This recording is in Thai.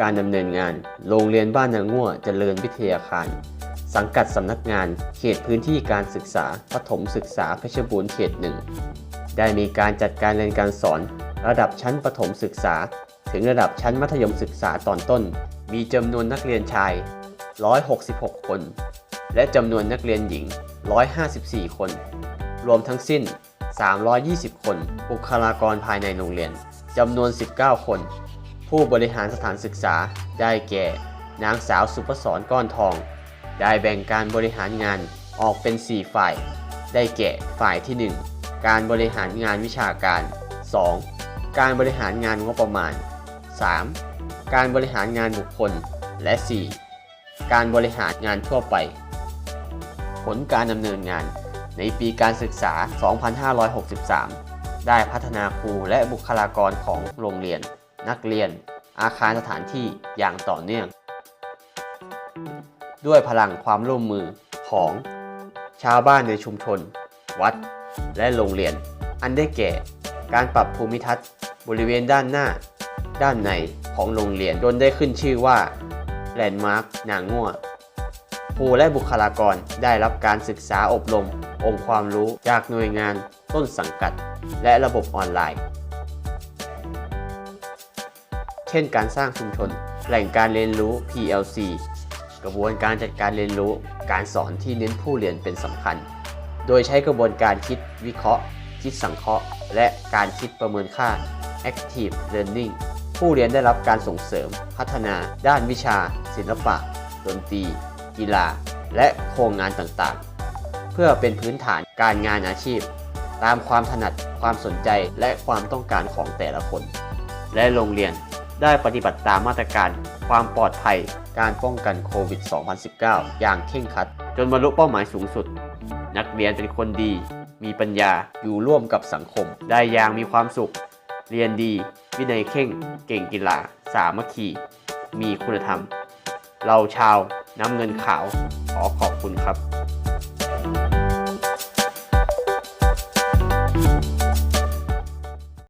การดำเนินงาน โรงเรียนบ้านนางง่วเจริญวิทยาคาร สังกัดสำนักงานเขตพื้นที่การศึกษาปฐมศึกษาเพชรบูรณ์เขตหนึ่ง ได้มีการจัดการเรียนการสอน ระดับชั้นประถมศึกษา ถึงระดับชั้นมัธยมศึกษาตอนต้น มีจำนวนนักเรียนชาย 166 คน และจำนวนนักเรียนหญิง 154 คน รวมทั้งสิ้น 320 คน บุคลากรภายในโรงเรียน จำนวน 19 คน ผู้บริหารสถานศึกษา ได้แก่ นางสาวสุพศรก้อนทอง ได้แบ่งการบริหารงานออกเป็น 4 ฝ่าย ได้แก่ ฝ่ายที่ 1 การบริหารงานวิชาการ 2. การบริหารงานงบประมาณ 3. การบริหารงานบุคคล และ 4. การบริหารงานทั่วไป ลการดำเนินงาน ในปีการศึกษา 2563 ได้พัฒนาครูและบุคลากรของโรงเรียน นักเรียน อาคารสถานที่อย่างต่อเนื่อง ด้วยพลังความร่วมมือของชาวบ้านในชุมชน วัด และโรงเรียน อันได้แก่ การปรับภูมิทัศน์บริเวณด้านหน้า ด้านในของโรงเรียนจนได้ขึ้นชื่อว่าแลนด์มาร์กนางง่ว ครูและบุคลากรได้รับการศึกษาอบรม องค์ความรู้จากหน่วยงาน ต้นสังกัด และระบบออนไลน์ เช่นการสร้างชุมชน แหล่งการเรียนรู้ PLC กระบวนการจัดการเรียนรู้ การสอนที่เน้นผู้เรียนเป็นสำคัญ โดยใช้กระบวนการคิดวิเคราะห์ คิดสังเคราะห์ และการคิดประเมินค่า Active Learning ผู้เรียนได้รับการส่งเสริม พัฒนา ด้านวิชา ศิลปะ ดนตรี กีฬา และโครงงานต่างๆ เพื่อเป็นพื้นฐานการงานอาชีพ ตามความถนัดความสนใจและความต้องการของแต่ละคน และโรงเรียนได้ปฏิบัติตามมาตรการความปลอดภัยการป้องกันโควิด 2019 อย่างเคร่งครัด จนบรรลุเป้าหมายสูงสุด นักเรียนเป็นคนดี มีปัญญาอยู่ร่วมกับสังคม ได้อย่างมีความสุข เรียนดี วินัยเข่ง เก่งกีฬา สามัคคี มีคุณธรรม เราชาว น้ำเงินขาว ขอขอบคุณครับ